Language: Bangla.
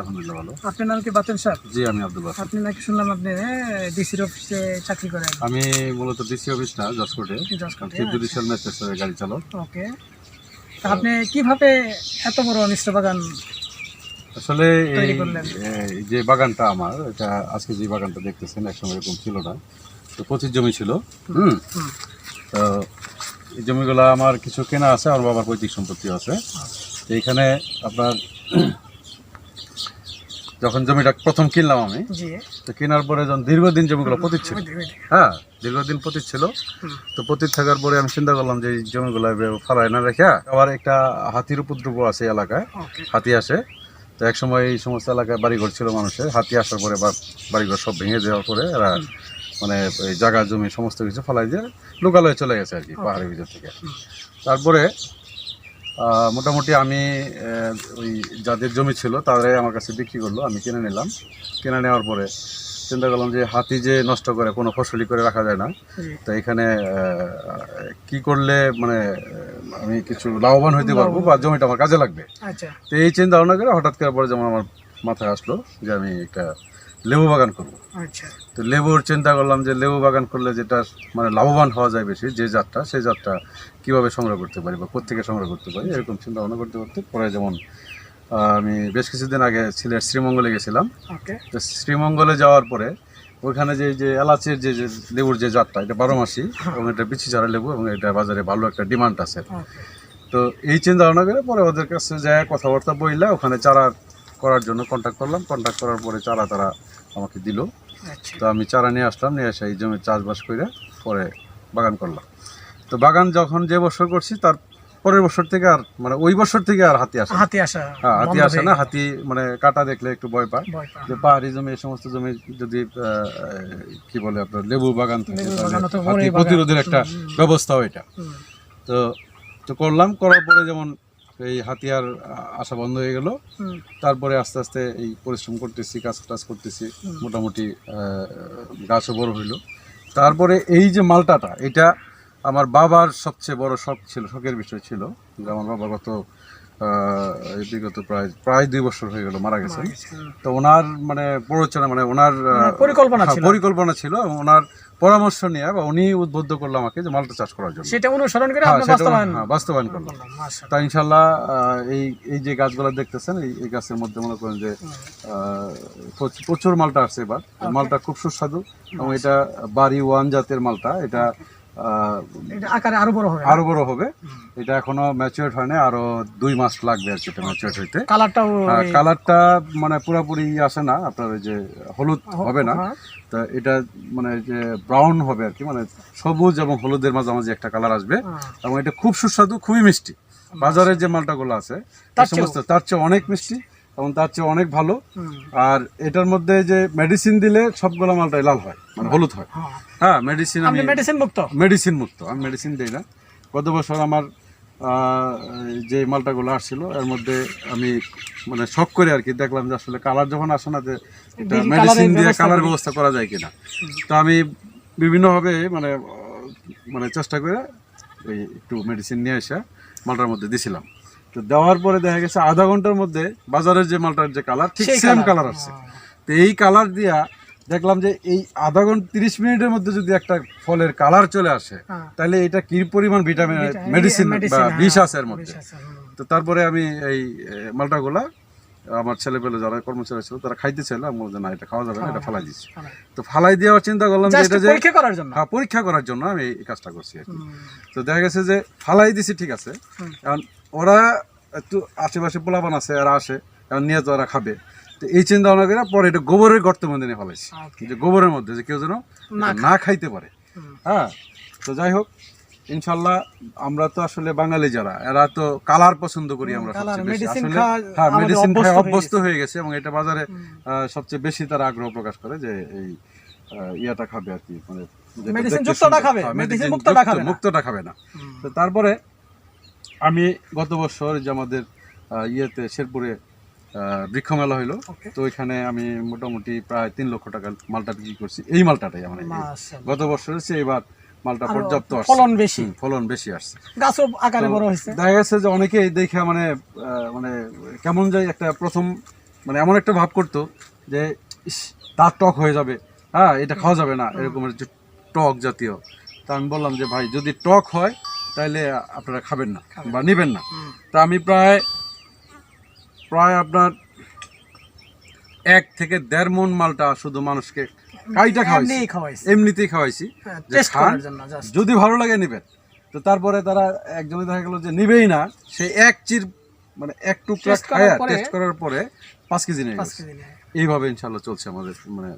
আলহামদুলিল্লাহ ভালো। আপনার নাম কি বাতেন সাহেব জি আমি আব্দুল বাসা আপনি নাকি শুনলাম আপনি ডিসির অফিসে চাকরি করেন। আমি মূলত ডিসি অফিস না জসকোটে জসকোটে, চিফ জুডিশিয়াল ম্যাজিস্ট্রেটের গাড়ি চালক। ওকে। আপনি কীভাবে এত বড় মিশ্র বাগান আসলে এই যে বাগানটা আমার এটা আজকে যে বাগানটা দেখতেছেন একসময় এরকম ছিল না। তো পঁচিশ জমি ছিল হুম। তো এই জমিগুলো আমার কিছু কেনা আছে আর বাবার পৈতৃক সম্পত্তি আছে। তো এখানে আপনার যখন জমিটা প্রথম কিনলাম আমি তো কেনার পরে যখন দীর্ঘদিন জমিগুলো পতিত ছিল। হ্যাঁ দীর্ঘদিন পতিত ছিল। তো পতিত থাকার পরে আমি চিন্তা করলাম যে জমিগুলো ফালাই না রেখে আবার একটা হাতির উপদ্রব আছে এলাকায় হাতি আসে। তো এক সময় এই সমস্ত এলাকায় বাড়িঘর ছিল মানুষের হাতি আসার পরে বা বাড়িঘর সব ভেঙে দেওয়ার পরে এরা মানে জায়গা জমি সমস্ত কিছু ফালাই দিয়ে লোকালয়ে চলে গেছে আর কি পাহাড়ের ভিতর থেকে। তারপরে মোটামুটি আমি ওই যাদের জমি ছিল তারাই আমার কাছে বিক্রি করল আমি কিনে নিলাম। কিনে নেওয়ার পরে চিন্তা করলাম যে হাতি যে নষ্ট করে কোনো ফসলই করে রাখা যায় না। তো এখানে কি করলে মানে আমি কিছু লাভবান হইতে পারব বা জমিটা আমার কাজে লাগবে? আচ্ছা। তো এই চিন্তা ভাবনা করে হঠাৎ করে পরে যেমন আমার মাথায় আসলো যে আমি একটা লেবু বাগান করব। আচ্ছা। তো লেবুর চিন্তা করলাম যে লেবু বাগান করলে যেটা মানে লাভবান হওয়া যায় বেশি যে জাতটা সেই জাতটা কীভাবে সংগ্রহ করতে পারি বা কোথেকে সংগ্রহ করতে পারি এরকম চিন্তা ভাবনা করতে করতে পরে যেমন আমি বেশ কিছুদিন আগে সিলেট শ্রীমঙ্গলে গেছিলাম। তো শ্রীমঙ্গলে যাওয়ার পরে ওইখানে যে যে এলাচের যে যে লেবুর যে জাতটা এটা বারো মাসি এবং এটা বিচি চারা লেবু এবং এটা বাজারে ভালো একটা ডিমান্ড আছে। তো এই চিন্তা ভাবনা করে পরে ওদের কাছে যায় কথাবার্তা বইলা ওখানে চারা করার জন্য কন্ট্যাক্ট করলাম। কন্ট্যাক্ট করার পরে চারা তারা আমাকে দিল। আচ্ছা। তো আমি চারা নিয়ে আসলাম নিয়ে এসে এই জমি চাষবাস করে পরে বাগান করলাম। তো বাগান যখন যে বছর করছি তার পরের বছর থেকে আর মানে ওই বছর থেকে আর হাতি আসে। হাতি আসা হ্যাঁ হাতি আসে না। হাতি মানে কাটা দেখলে একটু ভয় পায়। যে পাহাড়ি জমি এই সমস্ত জমি যদি কি বলে আপনার লেবু বাগান থাকে হাতি প্রতিরোধের একটা। ব্যবস্থা হুম, তো তো করলাম করার পরে যেমন এই হাতিয়ার আসা বন্ধ হয়ে গেল। তারপরে আস্তে আস্তে এই পরিশ্রম করতেছি কাজ টাজ করতেছি মোটামুটি গাছও বড় হইল। তারপরে এই যে মালটাটা এটা আমার বাবার সবচেয়ে বড় শখ ছিল শখের বিষয় ছিল। যে আমার বাবা গত বিগত প্রায় প্রায় দুই বছর হয়ে গেল মারা গেছেন। তো ওনার মানে প্ররোচনা মানে ওনার পরিকল্পনা হ্যাঁ, পরিকল্পনা ছিল ওনার পরামর্শ নিয়ে বা উনি উদ্বুদ্ধ করল আমাকে যে মালটা চাষ করার জন্য। সেটা অনুসরণ করে হ্যাঁ, বাস্তবায়ন হ্যাঁ, করলাম তা ইনশাল্লাহ এই এই যে গাছগুলো দেখতেছেন এই এই গাছের মধ্যে মনে করেন যে প্রচুর মালটা আসছে এবার। মালটা খুব সুস্বাদু এবং এটা বাড়ি ওয়ান জাতের মালটা। এটা আকারে আরও বড় হবে আরও বড় হবে। এটা এখনও ম্যাচুরেট হয় না আরও দুই মাস লাগবে আর কি এটা ম্যাচুরেট হইতে। কালারটাও হ্যাঁ, কালারটা মানে পুরোপুরি আসে না আপনার ওই যে হলুদ হবে না। হ্যাঁ, তা এটা মানে যে ব্রাউন হবে আর কি মানে সবুজ এবং হলুদের মাঝামাঝি একটা কালার আসবে। হ্যাঁ। এবং এটা খুব সুস্বাদু খুবই মিষ্টি। বাজারের যে মালটাগুলো আছে তার সমস্ত তার চেয়ে অনেক মিষ্টি এবং তার চেয়ে অনেক ভালো। আর এটার মধ্যে যে মেডিসিন দিলে সবগুলো মালটাই লাল হয়। হলুদ হয়। হ্যাঁ। হ্যাঁ মেডিসিন আমি মেডিসিন মুক্ত? মেডিসিন মুক্ত আমি মেডিসিন দিই না। গত বছর আমার যে মালটাগুলো আসছিল এর মধ্যে আমি মানে শখ করে আর কি দেখলাম যে আসলে কালার যখন আসে না যে মেডিসিন দিয়ে কালার ব্যবস্থা করা যায় কিনা। তো আমি বিভিন্নভাবে মানে মানে চেষ্টা করে ওই একটু মেডিসিন নিয়ে এসে মালটার মধ্যে দিছিলাম। তো দেওয়ার পরে দেখা গেছে আধা ঘণ্টার মধ্যে বাজারের যে মালটার যে কালার ঠিক সেম কালার আসছে। তো এই কালার দিয়া দেখলাম যে এই আধা ঘণ্টা তিরিশ মিনিটের মধ্যে যদি একটা ফলের কালার চলে আসে হ্যাঁ। তাহলে এটা কি পরিমাণ ভিটামিন মেডিসিন বা হ্যাঁ, বিষ আছে এর মধ্যে। তো তারপরে আমি এই মালটাগুলা আমার ছেলে পেলে যারা কর্মচারী ছিল তারা খাইতে ছিল আমি না এটা খাওয়া যাবে না এটা ফালাই দিচ্ছি। হ্যাঁ। তো ফালাই দেওয়ার চিন্তা করলাম যে এটা যে পরীক্ষা করার জন্য? হ্যাঁ পরীক্ষা করার জন্য আমি এই কাজটা করছি আর কি। তো দেখা গেছে যে ফালাই দিছি ঠিক আছে। কারণ ওরা একটু আশেপাশে পোলাপান আছে এরা আসে কারণ নিয়ে তো ওরা খাবে। তো এই চিন্তা ভাবনা করে পরে এটা গোবরের গর্ত মধ্যে নিয়ে ফেলাইছি। যে গোবরের মধ্যে যে কেউ যেন না খাইতে পারে। হ্যাঁ? তো যাই হোক ইনশাল্লাহ আমরা তো আসলে বাঙালি যারা এরা তো কালার পছন্দ করি আমরা আসলে হ্যাঁ মেডিসিন খায় অভ্যস্ত। হয়ে গেছে। এবং এটা বাজারে সবচেয়ে বেশি তারা আগ্রহ প্রকাশ করে যে এই ইয়াটা খাবে আর কি মানে যুক্তটা খাবে, হ্যাঁ, মুক্তটা খাবে না। মুক্তটা খাবে না। তো তারপরে আমি গত বছর যে আমাদের ইয়েতে শেরপুরে বৃক্ষ মেলা হইল। তো ওইখানে আমি মোটামুটি প্রায় তিন লক্ষ টাকা মালটা বিক্রি করছি। এই মালটাটাই আমার গত বছরের চেয়ে এবার মালটা পর্যাপ্ত ফলন বেশি। ফলন বেশি আসছে। গাছও আকারে বড় হয়েছে। দেখা গেছে যে অনেকেই দেখে মানে মানে কেমন যায় একটা প্রথম মানে এমন একটা ভাব করতো যে তার টক হয়ে যাবে। হ্যাঁ এটা খাওয়া যাবে না। এরকমের যে টক জাতীয়। তা আমি বললাম যে ভাই যদি টক হয় তাহলে আপনারা খাবেন না বা নেবেন না। তা আমি প্রায় প্রায় আপনার এক থেকে দেড় মন মালটা শুধু মানুষকে কাইটা খাওয়াইছি। এমনিতেই খাওয়াইছি। হ্যাঁ। যদি ভালো লাগে নেবেন। তো তারপরে তারা একজনে দেখা গেল যে নিবেই না সে এক চির মানে এক টুকরা খায়া টেস্ট করার পরে পাঁচ কেজি নেয়। এইভাবে ইনশাল্লাহ চলছে আমাদের মানে